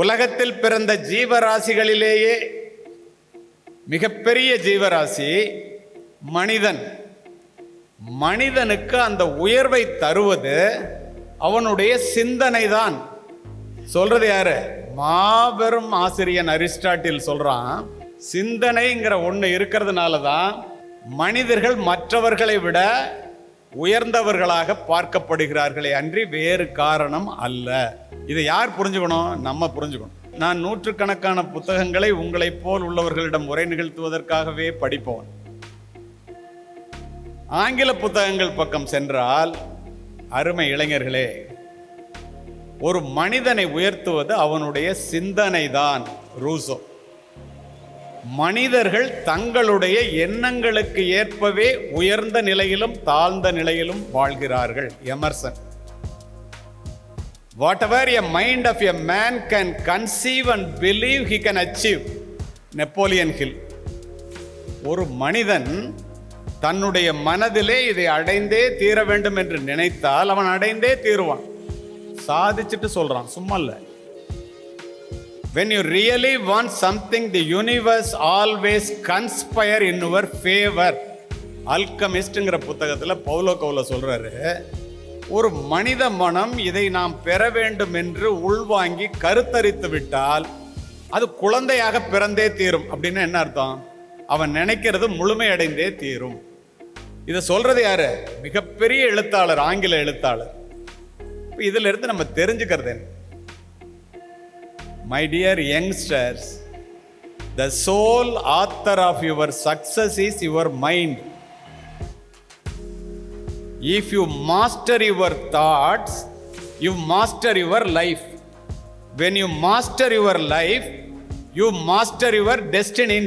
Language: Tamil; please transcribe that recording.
உலகத்தில் பிறந்த ஜீவராசிகளிலேயே மிகப்பெரிய ஜீவராசி மனிதன் மனிதனுக்கு அந்த உயர்வை தருவது அவனுடைய சிந்தனை தான் சொல்றது யாரு மாபெரும் ஆசிரியன் அரிஸ்டாட்டில் சொல்றான் சிந்தனைங்கிற ஒன்று இருக்கிறதுனால தான் மனிதர்கள் மற்றவர்களை விட உயர்ந்தவர்களாக பார்க்கப்படுகிறார்களே அன்றி வேறு காரணம் அல்ல இதை யார் புரிஞ்சுக்கணும் நம்ம புரிஞ்சுக்கணும் நான் நூற்றுக்கணக்கான புத்தகங்களை உங்களைப் போல் உள்ளவர்களிடம் உரை நிகழ்த்துவதற்காகவே படிப்போம் ஆங்கில புத்தகங்கள் பக்கம் சென்றால் அருமை இளைஞர்களே ஒரு மனிதனை உயர்த்துவது அவனுடைய சிந்தனை தான் ரூசோ மனிதர்கள் தங்களுடைய எண்ணங்களுக்கு ஏற்பவே உயர்ந்த நிலையிலும் தாழ்ந்த நிலையிலும் வாழ்கிறார்கள் Emerson whatever a mind of a man can conceive and believe he can achieve Napoleon Hill ஒரு மனிதன் தன்னுடைய மனதிலே இதை அடைந்தே தீர வேண்டும் என்று நினைத்தால் அவன் அடைந்தே தீருவான் சாதிச்சுட்டு சொல்கிறான் சும்மா இல்லை when you really want something the universe always conspire in your favour அல்கமிஸ்ட்ங்கிற புத்தகத்தில் பவுலோ கவுல சொல்கிறாரு ஒரு மனித மனம் இதை நாம் பெற வேண்டும் என்று உள்வாங்கி கருத்தரித்து விட்டால் அது குழந்தையாக பிறந்தே தீரும் அப்படின்னு என்ன அர்த்தம் அவன் நினைக்கிறது முழுமையடைந்தே தீரும் இதை சொல்றது யாரு மிகப்பெரிய எழுத்தாளர் ஆங்கில எழுத்தாளர் இதிலிருந்து நம்ம தெரிஞ்சுக்கிறது என்ன My dear youngsters, the sole author of your success is your mind. If you master your thoughts, you master your life. When you master your life, you master your destiny.